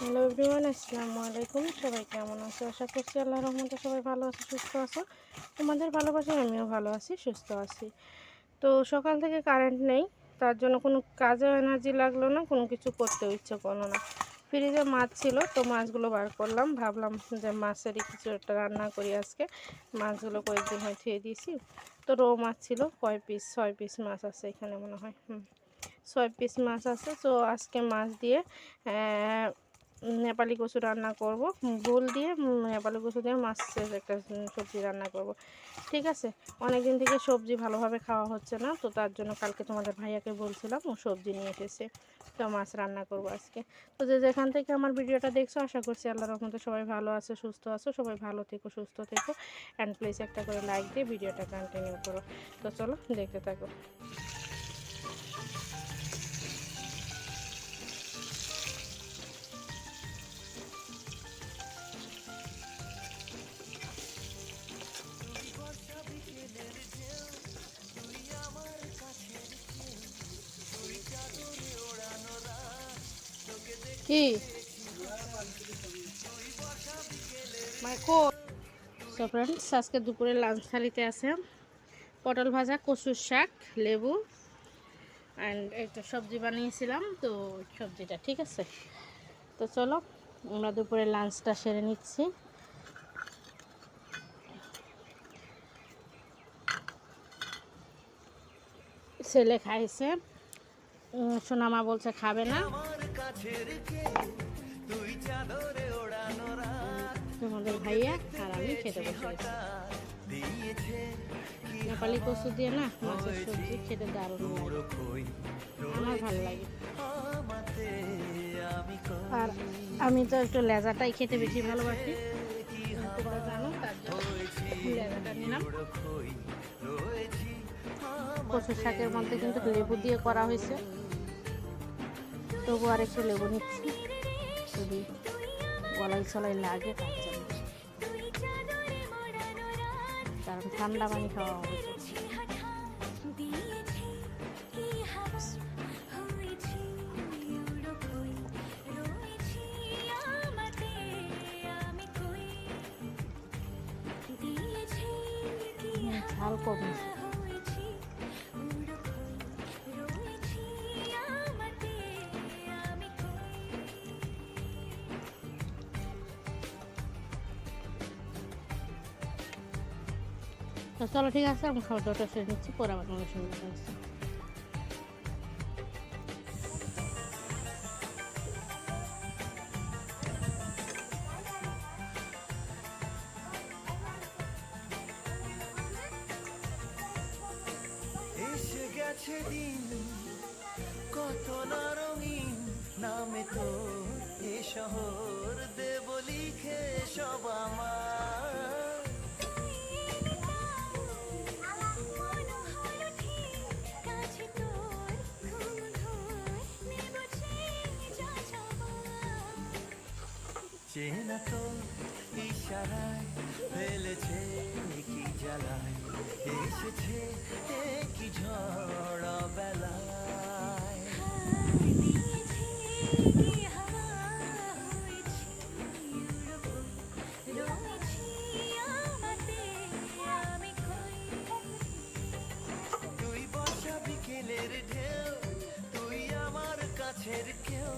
Hello everyone, আসসালামু আলাইকুম। সবাই কেমন আছো? আশা করছি আল্লাহ রহমতে সবাই ভালো আছো, সুস্থ আছো। তোমাদের ভালোবাসায় আমিও ভালো আছি, সুস্থ আছি। তো সকাল থেকে কারেন্ট নেই, তার জন্য কোনো কাজেও এনার্জি লাগল না, কোনো কিছু করতেও ইচ্ছে করল না। ফ্রিজে মাছ ছিল, তো মাছগুলো বার করলাম। ভাবলাম যে মাছেরই কিছু একটা রান্না করি আজকে। মাছগুলো কয়েকদিন হয় থুয়ে দিয়েছি। তো রৌ মাছ ছিল, কয় পিস ছয় পিস মাছ আছে এখানে মনে হয়, হুম। ছয় পিস মাছ আছে, তো আজকে মাছ দিয়ে নেপালি কচু রান্না করব। ভুল দিয়ে নেপালি কচু দিয়ে মাছের একটা সবজি রান্না করব। ঠিক আছে? অনেক দিন থেকে সবজি ভালোভাবে খাওয়া হচ্ছে না, তো তার জন্য কালকে তোমাদের ভাইয়াকে বলছিলাম, ও সবজি নিয়ে এসেছে, তো মাছ রান্না করব আজকে। তো যে যেখান থেকে আমার ভিডিওটা দেখছ, আশা করছি আল্লাহ রহমতে সবাই ভালো আছে, সুস্থ আছো, সবাই ভালো থেকো, সুস্থ থেকো। অ্যান্ড প্লিজ একটা করে লাইক দিয়ে ভিডিওটা কন্টিনিউ করো। তো চলো, দেখতে থাকো। ফ্রেন্ডস আজকে দুপুরে লাঞ্চ থালিতে আছে পটল ভাজা, কচুর শাক, লেবু অ্যান্ড একটা সবজি বানিয়েছিলাম, তো সবজিটা ঠিক আছে। তো চলো, আমরা দুপুরে লাঞ্চটা সেরে নিচ্ছি। ছেলে খাইছে সোনামা বলছে খাবে না। তোমাদের ভাইয়া আর আমি খেতে বসে নেপালি কচু দিয়ে না মাছের সবজি খেতে দারুণ আমার ভালো লাগে। আর আমি তো একটু লেজাটাই খেতে বেশি ভালোবাসি। তোমরা জানো তার জন্য লেজাটা নিলাম। কচুর শাকের মধ্যে কিন্তু লেবু দিয়ে করা হয়েছে। তবু আর একটু লেবু নিচ্ছি। যদি গলাই ছলাই লাগে তার জন্য। কারণ ঠান্ডা পানি খাওয়া হয়েছে ঝাল কমেছে তো চলো, ঠিক আছে, আমি খাবার দাবারটা সেরে নিচ্ছি, পরে আবার তোমাদের সঙ্গে দেখা হচ্ছে। দিন, কত না রঙিন নামে তো এ শহর। দেব লিখে সব আমার। চেনা তো ইশারায় ফেলেছে কি জ্বালায় এসেছে কি ঝড় বেলায় তুই বসা বিকেলের ঢেউ তুই আমার কাছের কেউ,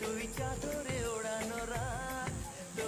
তুই চাদরে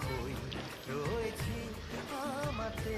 খই রয়েছি আমাতে?